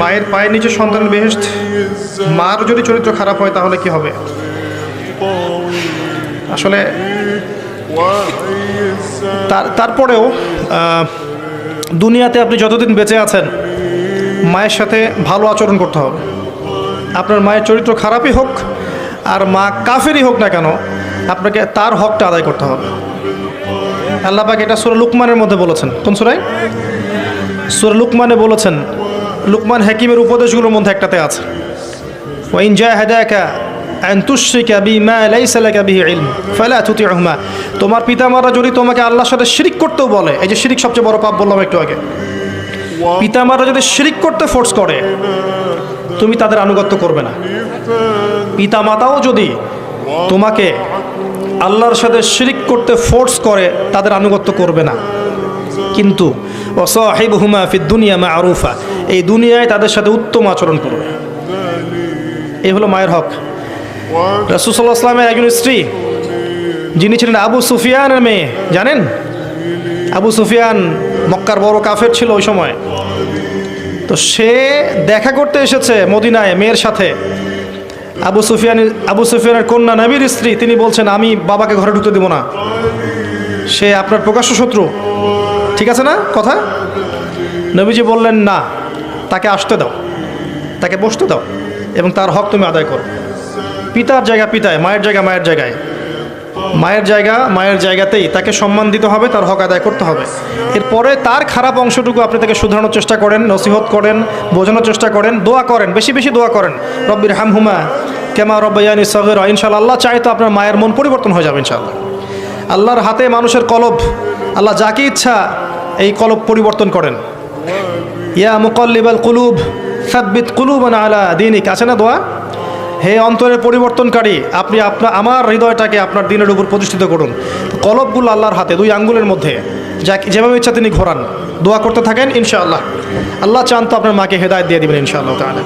মায়ের পায়ের নিচে সন্তানের বেহেস্ত মার যদি চরিত্র খারাপ হয়, তাহলে কি হবে? আসলে তার, তারপরেও দুনিয়াতে আপনি যতদিন বেঁচে আছেন, মায়ের সাথে ভালো আচরণ করতে হবে। আপনার মায়ের চরিত্র খারাপই হোক, আর মা কাফেরই হোক না কেন, আপনাকে তার হকটা আদায় করতে হবে। আল্লাহ পাক এটা সুরা লুকমানের মধ্যে বলেছেন। কোন সুরায়? সুরা লুকমানে বলেছেন লুকমান হাকিমের উপদেশগুলোর মধ্যে একটাতে আছে। ওয়াইন জাহাদাকা আন তোমার পিতামাতা যদি তোমাকে আল্লাহর সাথে শিরিক করতেও বলে, এই যে শিরিক সবচেয়ে বড় পাপ বললাম একটু আগে। পিতামাতা যদি শিরিক করতে ফোর্স করে, তুমি তাদের আনুগত্য করবে না। পিতামাতাও যদি তোমাকে আল্লাহর সাথে শিরিক করতে ফোর্স করে, তাদের আনুগত্য করবে না। কিন্তু অসহিব হুমা ফিদ দুনিয়া মা আরুফা এই দুনিয়ায় তাদের সাথে উত্তম আচরণ করবে। এই হলো মায়ের হক। রসুসাল্লাহ আসলামের একজন স্ত্রী, যিনি ছিলেন আবু সুফিয়ানের মেয়ে, জানেন? আবু সুফিয়ান মক্কার বড় কাফের ছিল ওই সময়। তো সে দেখা করতে এসেছে মদিনায় মেয়ের সাথে। আবু সুফিয়ান, আবু সুফিয়ানের কন্যা নবীর স্ত্রী, তিনি বলছেন, আমি বাবাকে ঘরে ঢুকতে দেবো না। সে আপনার প্রকাশ্য শত্রু। ঠিক আছে না কথা? নবীজি বললেন, না। তাকে আসতে দাও। তাকে বসতে দাও এবং তার হক তুমি আদায় করো। পিতার জায়গা পিতায়, মায়ের জায়গা মায়ের জায়গায়। মায়ের জায়গা মায়ের জায়গাতেই তাকে সম্মান দিতে হবে, তার হক আদায় করতে হবে। এরপরে তার খারাপ অংশটুকু আপনি তাকে শুধরানোর চেষ্টা করেন, নসিহত করেন, বোঝানোর চেষ্টা করেন, দোয়া করেন, বেশি বেশি দোয়া করেন। রব্বির হামহুমা কেমা রব্বাইয়ানি সগের ইনশাল্লাহ আল্লাহ চাই তো আপনার মায়ের মন পরিবর্তন হয়ে যাবে, ইনশাআল্লাহ। আল্লাহর হাতে মানুষের কলব, আল্লাহ যাকে ইচ্ছা এই কলব পরিবর্তন করেন। ইয়া মুকল্লিবাল কুলুব, সাব্বিত কুলুবান আলা দিনিক। আছে না দোয়া? হে অন্তরের পরিবর্তনকারী, আপনি আপনার আমার হৃদয়টাকে আপনার দিনের উপর প্রতিষ্ঠিত করুন। কলবগুলো আল্লাহর হাতে, দুই আঙ্গুলের মধ্যে। যা যেভাবে ইচ্ছা তিনি ঘোরান। দোয়া করতে থাকেন, ইনশাআল্লাহ। আল্লাহ চান তো আপনার মাকে হেদায়ত দিয়ে দেবেন, ইনশাআল্লাহ তাহলে